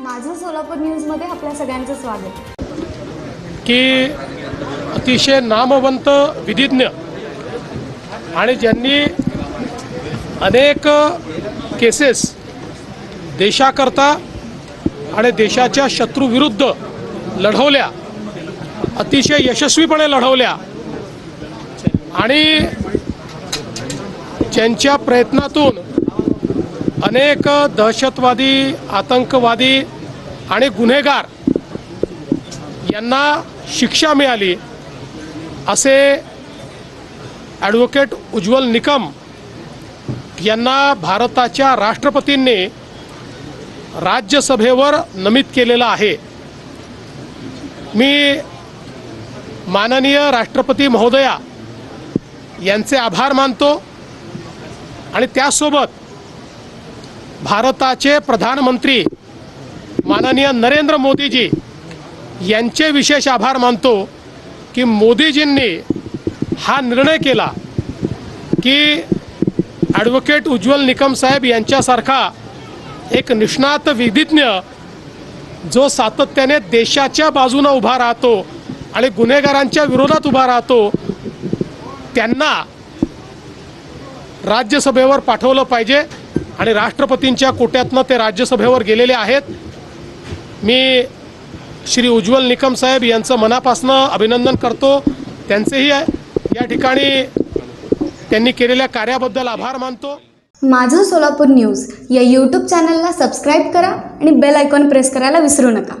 माझं सोलापूर न्यूजमध्ये आपल्या सगळ्यांचं स्वागत. की अतिशय नामवंत विधिज्ञ आणि ज्यांनी अनेक केसेस देशाकरता आणि देशाच्या शत्रूविरुद्ध लढवल्या अतिशय यशस्वीपणे लढवल्या आणि ज्यांच्या प्रयत्नातून अनेक दहशतवादी आतंकवादी आणि गुन्हेगार यांना शिक्षा मिळाली. असे ॲडव्होकेट उज्ज्वल निकम यांना भारताच्या राष्ट्रपतींनी राज्यसभेवर नमित केलेलं आहे. मी माननीय राष्ट्रपती महोदया यांचे आभार मानतो आणि त्यासोबत भारताचे प्रधानमंत्री माननीय नरेंद्र मोदीजी यांचे विशेष आभार मानतो की मोदीजींनी हा निर्णय केला की ॲडव्होकेट उज्ज्वल निकम साहेब यांच्यासारखा एक निष्णात विधिज्ञ जो सातत्याने देशाच्या बाजूनं उभा राहतो आणि गुन्हेगारांच्या विरोधात उभा राहतो त्यांना राज्यसभेवर पाठवलं पाहिजे. आणि राष्ट्रपतींच्या कोट्यातनं ते राज्यसभेवर गेलेले आहेत. मी श्री उज्ज्वल निकम साहेब यांचं मनापासनं अभिनंदन करतो. त्यांचेही या ठिकाणी त्यांनी केलेल्या कार्याबद्दल आभार मानतो. माझं सोलापूर न्यूज या यूट्यूब चॅनलला सबस्क्राईब करा आणि बेल आयकॉन प्रेस करायला विसरू नका.